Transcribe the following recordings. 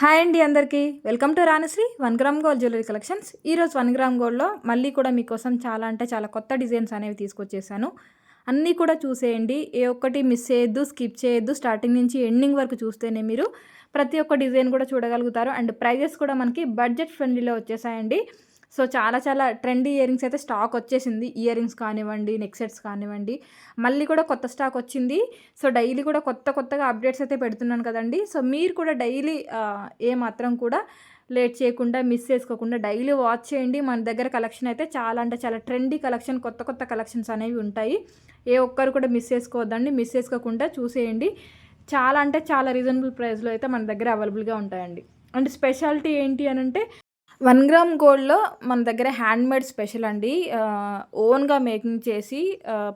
Hi అండి అందరికీ. Welcome to Ranasri one gram gold jewellery collections. ఈరోజు వన్ గ్రామ్ గోల్డ్లో మళ్ళీ కూడా మీకోసం చాలా అంటే చాలా కొత్త డిజైన్స్ అనేవి తీసుకొచ్చేసాను. అన్నీ కూడా చూసేయండి. ఏ ఒక్కటి మిస్ చేయొద్దు స్కిప్ చేయొద్దు. స్టార్టింగ్ నుంచి ఎండింగ్ వరకు చూస్తేనే మీరు ప్రతి ఒక్క డిజైన్ కూడా చూడగలుగుతారు. అండ్ ప్రైజెస్ కూడా మనకి బడ్జెట్ ఫ్రెండ్లీలో వచ్చేసాయండి. సో చాలా చాలా ట్రెండీ ఇయరింగ్స్ అయితే స్టాక్ వచ్చేసింది. ఇయరింగ్స్ కానివ్వండి నెక్ సెట్స్ కానివ్వండి. మళ్ళీ కూడా కొత్త స్టాక్ వచ్చింది. సో డైలీ కూడా కొత్త కొత్తగా అప్డేట్స్ అయితే పెడుతున్నాను కదండి. సో మీరు కూడా డైలీ ఏ మాత్రం కూడా లేట్ చేయకుండా మిస్ చేసుకోకుండా డైలీ వాచ్ చేయండి. మన దగ్గర కలెక్షన్ అయితే చాలా అంటే చాలా ట్రెండీ కలెక్షన్ కొత్త కొత్త కలెక్షన్స్ అనేవి ఉంటాయి. ఏ ఒక్కరు కూడా మిస్ చేసుకోవద్దండి. మిస్ చేసుకోకుండా చూసేయండి. చాలా అంటే చాలా రీజనబుల్ ప్రైస్లో అయితే మన దగ్గర అవైలబుల్గా ఉంటాయండి. అండ్ స్పెషాలిటీ ఏంటి అని అంటే వన్ గ్రామ్ గోల్డ్లో మన దగ్గర హ్యాండ్మేడ్ స్పెషల్ అండి. ఓన్గా మేకింగ్ చేసి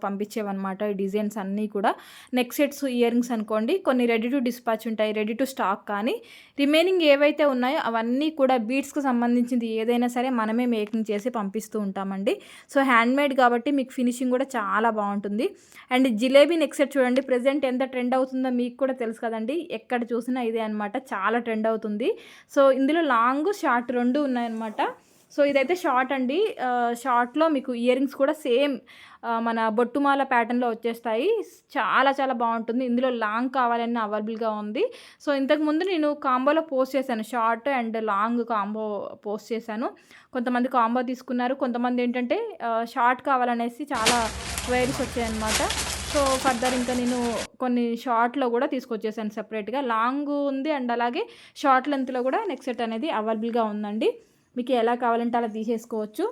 పంపించేవన్నమాట ఈ డిజైన్స్ అన్నీ కూడా. నెక్ సెట్స్ ఇయర్ రింగ్స్ అనుకోండి కొన్ని రెడీ టు డిస్పాచ్ ఉంటాయి రెడీ టు స్టాక్ కానీ. రిమైనింగ్ ఏవైతే ఉన్నాయో అవన్నీ కూడా బీట్స్కి సంబంధించింది ఏదైనా సరే మనమే మేకింగ్ చేసి పంపిస్తూ ఉంటామండి. సో హ్యాండ్మేడ్ కాబట్టి మీకు ఫినిషింగ్ కూడా చాలా బాగుంటుంది. అండ్ జిలేబీ నెక్ సెట్ చూడండి ప్రజెంట్ ఎంత ట్రెండ్ అవుతుందో మీకు కూడా తెలుసు కదండి. ఎక్కడ చూసినా ఇదే అనమాట చాలా ట్రెండ్ అవుతుంది. సో ఇందులో లాంగ్ షార్ట్ రెండు ఉన్నాయన్నమాట. సో ఇదైతే షార్ట్ అండి. షార్ట్లో మీకు ఇయర్ రింగ్స్ కూడా సేమ్ మన బొట్టుమాల ప్యాటర్న్లో వచ్చేస్తాయి. చాలా చాలా బాగుంటుంది. ఇందులో లాంగ్ కావాలని అవైలబుల్గా ఉంది. సో ఇంతకుముందు నేను కాంబోలో పోస్ట్ చేశాను. Short and long combo post చేశాను. కొంతమంది కాంబో తీసుకున్నారు. కొంతమంది ఏంటంటే షార్ట్ కావాలనేసి చాలా క్వైరీస్ వచ్చాయన్నమాట. సో ఫర్దర్ ఇంకా నేను కొన్ని షార్ట్లో కూడా తీసుకొచ్చేసాను సెపరేట్గా. లాంగ్ ఉంది అండ్ అలాగే షార్ట్ లెంత్లో కూడా నెక్స్ట్ సెట్ అనేది అవైలబుల్గా ఉందండి. మీకు ఎలా కావాలంటే అలా తీసేసుకోవచ్చు.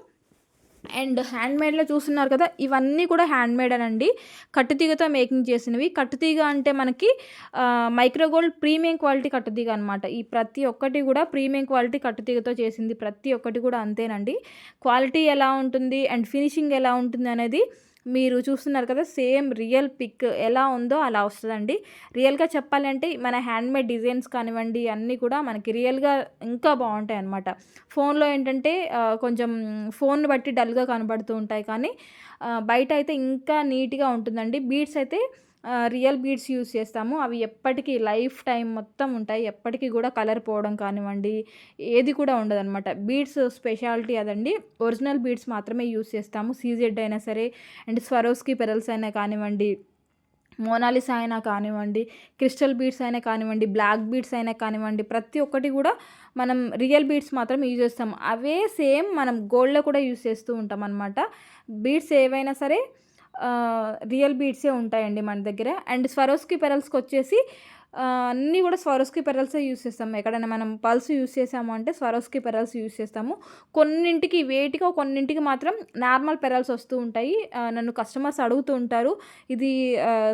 అండ్ హ్యాండ్మేడ్లో చూస్తున్నారు కదా ఇవన్నీ కూడా హ్యాండ్మేడ్ అనండి. కట్టుతీగతో మేకింగ్ చేసినవి. కట్టుతీగ అంటే మనకి మైక్రోగోల్డ్ ప్రీమియం క్వాలిటీ కట్టుతీగ అనమాట ఈ ప్రతి ఒక్కటి కూడా ప్రీమియం క్వాలిటీ కట్టుతీగతో చేసింది ప్రతి ఒక్కటి కూడా అంతేనండి. క్వాలిటీ ఎలా ఉంటుంది అండ్ ఫినిషింగ్ ఎలా ఉంటుంది అనేది మీరు చూస్తున్నారు కదా సేమ్ రియల్ పిక్ ఎలా ఉందో అలా వస్తుందండి. రియల్గా చెప్పాలంటే మన హ్యాండ్మేడ్ డిజైన్స్ కానివ్వండి అన్నీ కూడా మనకి రియల్గా ఇంకా బాగుంటాయి అనమాట ఫోన్లో ఏంటంటే కొంచెం ఫోన్ బట్టి డల్గా కనబడుతూ ఉంటాయి కానీ బయట అయితే ఇంకా నీట్గా ఉంటుందండి. బీడ్స్ అయితే రియల్ బీడ్స్ యూస్ చేస్తాము. అవి ఎప్పటికీ లైఫ్ టైం మొత్తం ఉంటాయి. ఎప్పటికీ కూడా కలర్ పోవడం కానివ్వండి ఏది కూడా ఉండదన్నమాట. బీడ్స్ స్పెషాలిటీ అదండి. ఒరిజినల్ బీడ్స్ మాత్రమే యూస్ చేస్తాము. సీజెడ్ అయినా సరే అండ్ స్వరోస్కి పెరల్స్ అయినా కానివ్వండి మోనాలిస్ అయినా కానివ్వండి క్రిస్టల్ బీడ్స్ అయినా కానివ్వండి బ్లాక్ బీడ్స్ అయినా కానివ్వండి ప్రతి ఒక్కటి కూడా మనం రియల్ బీడ్స్ మాత్రం యూజ్ చేస్తాం అవే సేమ్ మనం గోల్డ్లో కూడా యూజ్ చేస్తూ ఉంటాం అనమాట బీడ్స్ ఏవైనా సరే రియల్ బీడ్సే ఉంటాయండి మన దగ్గర. అండ్ స్వరోస్కి పెరల్స్కి వచ్చేసి అన్నీ కూడా స్వరోస్కి పెరల్సే యూస్ చేస్తాము. ఎక్కడైనా మనం పల్స్ యూస్ చేసాము అంటే స్వరోస్కి పెరల్స్ యూస్ చేస్తాము. కొన్నింటికి వేటిగా కొన్నింటికి మాత్రం నార్మల్ పెరల్స్ వస్తూ ఉంటాయి. నన్ను కస్టమర్స్ అడుగుతూ ఉంటారు ఇది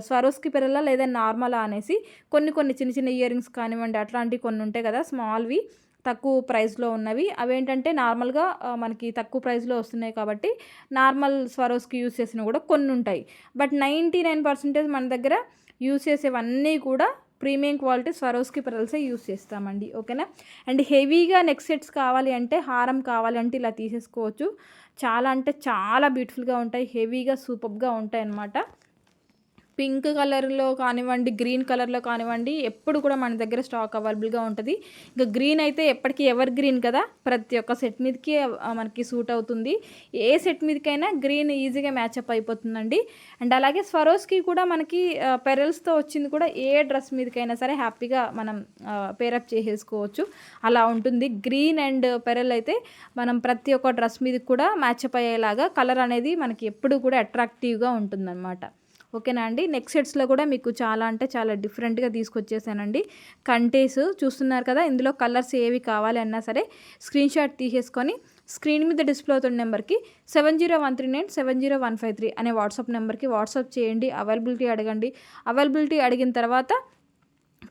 స్వరోస్కి పెరలా లేదా నార్మలా అనేసి. కొన్ని కొన్ని చిన్న చిన్న ఇయర్ రింగ్స్ కానివ్వండి అట్లాంటివి కొన్ని ఉంటాయి కదా స్మాల్వి. తక్కువ ప్రైస్లో ఉన్నవి. అవేంటంటే నార్మల్గా మనకి తక్కువ ప్రైస్లో వస్తున్నాయి కాబట్టి నార్మల్ స్వరోస్కి యూస్ చేసినవి కూడా కొన్ని ఉంటాయి బట్ నైంటీ నైన్ పర్సెంటేజ్ మన దగ్గర యూస్ చేసేవన్నీ కూడా ప్రీమియం క్వాలిటీ స్వరోస్కి పెరల్సే యూస్ చేస్తామండి. ఓకేనా అండ్ హెవీగా నెక్ సెట్స్ కావాలి అంటే హారం కావాలి అంటే ఇలా తీసేసుకోవచ్చు. చాలా అంటే చాలా బ్యూటిఫుల్గా ఉంటాయి. హెవీగా సూపర్గా ఉంటాయి అన్నమాట పింక్ కలర్లో కానివ్వండి గ్రీన్ కలర్లో కానివ్వండి ఎప్పుడు కూడా మన దగ్గర స్టాక్ అవైలబుల్గా ఉంటుంది. ఇంకా గ్రీన్ అయితే ఎప్పటికీ ఎవర్ గ్రీన్ కదా? ప్రతి ఒక్క సెట్ మీదకి మనకి సూట్ అవుతుంది. ఏ సెట్ మీదకైనా గ్రీన్ ఈజీగా మ్యాచ్అప్ అయిపోతుందండి. అండ్ అలాగే స్వరోస్కి కూడా మనకి పెరల్స్తో వచ్చింది కూడా ఏ డ్రెస్ మీదకైనా సరే హ్యాపీగా మనం పేరప్ చేసేసుకోవచ్చు. అలా ఉంటుంది. గ్రీన్ అండ్ పెరల్ అయితే మనం ప్రతి ఒక్క డ్రెస్ మీదకి కూడా మ్యాచ్అప్ అయ్యేలాగా కలర్ అనేది మనకి ఎప్పుడు కూడా అట్రాక్టివ్గా ఉంటుందన్నమాట. ఓకేనా అండి? నెక్స్ట్ సెట్స్లో కూడా మీకు చాలా అంటే చాలా డిఫరెంట్గా తీసుకొచ్చేసానండి. కంటేస్ చూస్తున్నారు కదా ఇందులో కలర్స్ ఏవి కావాలి అన్నా సరే స్క్రీన్ షాట్ తీసేసుకొని స్క్రీన్ మీద డిస్ప్లే అవుతున్న నెంబర్కి seven zero one three nine seven zero one five three అనే వాట్సాప్ నెంబర్కి వాట్సాప్ చేయండి అవైలబిలిటీ అడగండి. అవైలబిలిటీ అడిగిన తర్వాత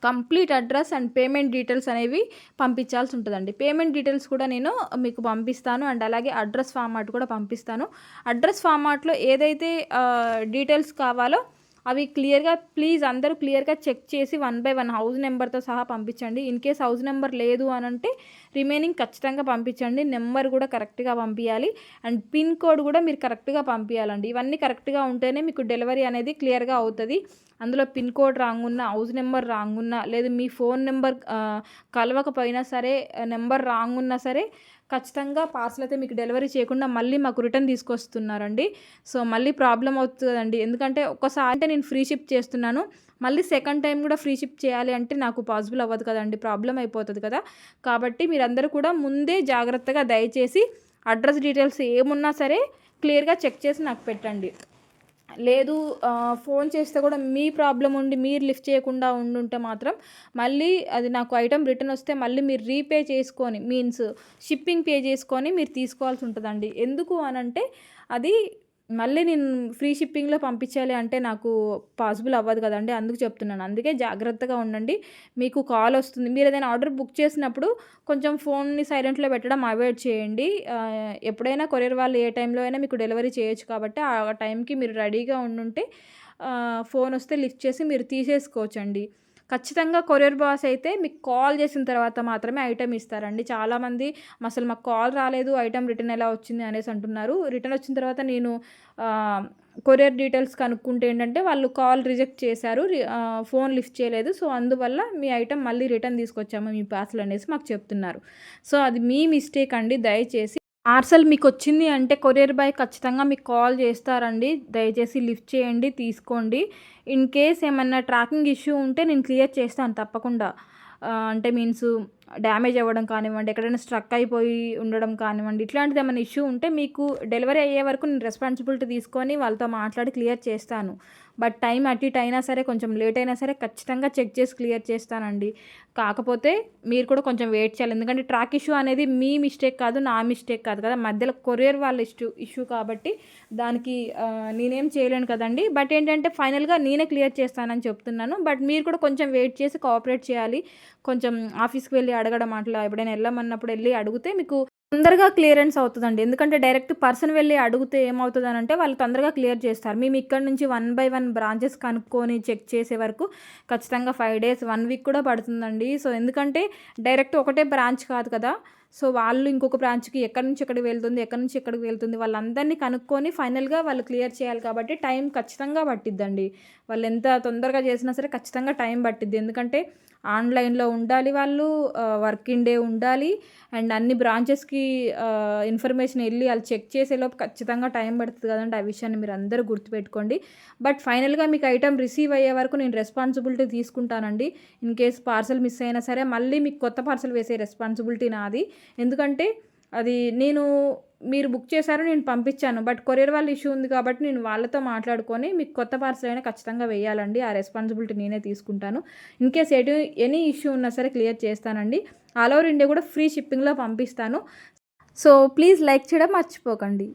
complete address and payment details అనేవి పంపించాల్సి ఉంటుందండి. పేమెంట్ డీటెయిల్స్ కూడా నేను మీకు పంపిస్తాను అండ్ అలాగే అడ్రస్ ఫార్మాట్ కూడా పంపిస్తాను. అడ్రస్ ఫార్మాట్లో ఏదైతే డీటెయిల్స్ కావాలో అవి క్లియర్గా ప్లీజ్ అందరూ క్లియర్గా చెక్ చేసి వన్ బై వన్ హౌస్ నెంబర్తో సహా పంపించండి. ఇన్ కేస్ హౌస్ నెంబర్ లేదు అని అంటే రిమైనింగ్ ఖచ్చితంగా పంపించండి. నెంబర్ కూడా కరెక్ట్గా పంపించాలి అండ్ పిన్ కోడ్ కూడా మీరు కరెక్ట్గా పంపించాలండి ఇవన్నీ కరెక్ట్గా ఉంటేనే మీకు డెలివరీ అనేది క్లియర్గా అవుతుంది. అందులో pin code wrong house number wrong ఉన్న లేదు మీ ఫోన్ నెంబర్ కలవకపోయినా సరే నెంబర్ రాంగ్ ఉన్నా సరే ఖచ్చితంగా పార్సల్ అయితే మీకు డెలివరీ చేయకుండా మళ్ళీ మాకు రిటర్న్ తీసుకొస్తున్నారండి. సో మళ్ళీ ప్రాబ్లం అవుతుందండి. ఎందుకంటే ఒక్కసారి అంటే నేను ఫ్రీ షిప్ చేస్తున్నాను. మళ్ళీ సెకండ్ టైం కూడా ఫ్రీ షిప్ చేయాలి అంటే నాకు పాసిబుల్ అవ్వదు కదండి. ప్రాబ్లం అయిపోతుంది కదా. కాబట్టి మీరందరూ కూడా ముందే జాగ్రత్తగా దయచేసి అడ్రస్ డీటెయిల్స్ ఏమున్నా సరే క్లియర్గా చెక్ చేసి నాకు పెట్టండి. లేదు ఫోన్ చేస్తే కూడా మీ ప్రాబ్లం ఉండి మీరు లిఫ్ట్ చేయకుండా ఉండుంటే మాత్రం మళ్ళీ అది నాకు ఐటమ్ రిటర్న్ వస్తే మళ్ళీ మీరు రీపే చేసుకొని మీన్స్ షిప్పింగ్ పే చేసుకొని మీరు తీసుకోవాల్సి ఉంటుందండి. ఎందుకు అనంటే అది మళ్ళీ నేను ఫ్రీ షిప్పింగ్లో పంపించాలి అంటే నాకు పాసిబుల్ అవ్వదు కదండి అందుకు చెప్తున్నాను. అందుకే జాగ్రత్తగా ఉండండి. మీకు కాల్ వస్తుంది. మీరు ఏదైనా ఆర్డర్ బుక్ చేసినప్పుడు కొంచెం ఫోన్ని సైలెంట్లో పెట్టడం అవాయిడ్ చేయండి. ఎప్పుడైనా కొరియర్ వాళ్ళు ఏ టైంలో అయినా మీకు డెలివరీ చేయొచ్చు కాబట్టి ఆ టైంకి మీరు రెడీగా ఉండుంటే ఫోన్ వస్తే లిఫ్ట్ చేసి మీరు తీసేసుకోవచ్చండి. ఖచ్చితంగా కొరియర్ బాస్ అయితే మీకు కాల్ చేసిన తర్వాత మాత్రమే ఐటెం ఇస్తారండి. చాలామంది అసలు మాకు కాల్ రాలేదు ఐటెం రిటర్న్ ఎలా వచ్చింది అనేసి అంటున్నారు. రిటర్న్ వచ్చిన తర్వాత నేను కొరియర్ డీటెయిల్స్ కనుక్కుంటే ఏంటంటే వాళ్ళు కాల్ రిజెక్ట్ చేశారు ఫోన్ లిఫ్ట్ చేయలేదు. సో అందువల్ల మీ ఐటెం మళ్ళీ రిటర్న్ తీసుకొచ్చాము మీ పార్సల్ అనేసి మాకు చెప్తున్నారు. సో అది మీ మిస్టేక్ అండి. దయచేసి పార్సల్ మీకు వచ్చింది అంటే కొరియర్ బాయ్ ఖచ్చితంగా మీకు కాల్ చేస్తారండి. దయచేసి లిఫ్ట్ చేయండి తీసుకోండి. ఇన్ కేస్ ఏమన్నా ట్రాకింగ్ ఇష్యూ ఉంటే నేను క్లియర్ చేస్తాను తప్పకుండా. అంటే మీన్స్ డ్యామేజ్ అవ్వడం కానివ్వండి ఎక్కడైనా స్ట్రక్ అయిపోయి ఉండడం కానివ్వండి ఇట్లాంటిది ఏమైనా ఇష్యూ ఉంటే మీకు డెలివరీ అయ్యే వరకు నేను రెస్పాన్సిబిలిటీ తీసుకొని వాళ్ళతో మాట్లాడి క్లియర్ చేస్తాను. బట్ టైం అటు ఇటు అయినా సరే కొంచెం లేట్ అయినా సరే ఖచ్చితంగా చెక్ చేసి క్లియర్ చేస్తానండి. కాకపోతే మీరు కూడా కొంచెం వెయిట్ చేయాలి. ఎందుకంటే ట్రాక్ ఇష్యూ అనేది మీ మిస్టేక్ కాదు నా మిస్టేక్ కాదు కదా. మధ్యలో కొరియర్ వాళ్ళ ఇష్యూ ఇష్యూ కాబట్టి దానికి నేనేం చేయలేను కదండి. బట్ ఏంటంటే ఫైనల్గా నేనే క్లియర్ చేస్తానని చెప్తున్నాను. బట్ మీరు కూడా కొంచెం వెయిట్ చేసి కోఆపరేట్ చేయాలి. కొంచెం ఆఫీస్కి వెళ్ళి అడగడం అట్లా ఎప్పుడైనా వెళ్ళమన్నప్పుడు వెళ్ళి అడిగితే మీకు తొందరగా క్లియరెన్స్ అవుతుందండి. ఎందుకంటే డైరెక్ట్ పర్సన్ వెళ్ళి అడిగితే ఏమవుతుంది అని అంటే వాళ్ళు తొందరగా క్లియర్ చేస్తారు. మేము ఇక్కడ నుంచి వన్ బై వన్ బ్రాంచెస్ కనుక్కొని చెక్ చేసే వరకు ఖచ్చితంగా ఫైవ్ డేస్ వన్ వీక్ కూడా పడుతుందండి. సో ఎందుకంటే డైరెక్ట్ ఒకటే బ్రాంచ్ కాదు కదా. సో వాళ్ళు ఇంకొక బ్రాంచ్కి ఎక్కడి నుంచి ఎక్కడికి వెళ్తుంది ఎక్కడి నుంచి ఎక్కడికి వెళ్తుంది వాళ్ళందరినీ కనుక్కొని ఫైనల్గా వాళ్ళు క్లియర్ చేయాలి కాబట్టి టైం ఖచ్చితంగా పట్టిద్దండి. వాళ్ళు ఎంత తొందరగా చేసినా సరే ఖచ్చితంగా టైం పట్టిద్ది. ఎందుకంటే ఆన్లైన్లో ఉండాలి వాళ్ళు వర్కింగ్ డే ఉండాలి. అండ్ అన్ని బ్రాంచెస్కి ఇన్ఫర్మేషన్ వెళ్ళి వాళ్ళు చెక్ చేసేలోపు ఖచ్చితంగా టైం పడుతుంది కదండి ఆ విషయాన్ని మీరు అందరూ గుర్తుపెట్టుకోండి. బట్ ఫైనల్గా మీకు ఐటమ్ రిసీవ్ అయ్యే వరకు నేను రెస్పాన్సిబిలిటీ తీసుకుంటానండి. ఇన్ కేస్ పార్సల్ మిస్ అయినా సరే మళ్ళీ మీకు కొత్త పార్సల్ వేసే రెస్పాన్సిబిలిటీ నాది. ఎందుకంటే అది నేను మీరు బుక్ చేశారు నేను పంపించాను. బట్ కొరియర్ వాళ్ళ ఇష్యూ ఉంది కాబట్టి నేను వాళ్ళతో మాట్లాడుకొని మీకు కొత్త పార్సల్ అయినా ఖచ్చితంగా వేయాలండి. ఆ రెస్పాన్సిబిలిటీ నేనే తీసుకుంటాను. ఇన్ కేస్ ఎటు ఎనీ ఇష్యూ ఉన్నా సరే క్లియర్ చేస్తానండి. ఆల్ ఓవర్ ఇండియా కూడా ఫ్రీ షిప్పింగ్లో పంపిస్తాను. సో ప్లీజ్ లైక్ చేయడం మర్చిపోకండి.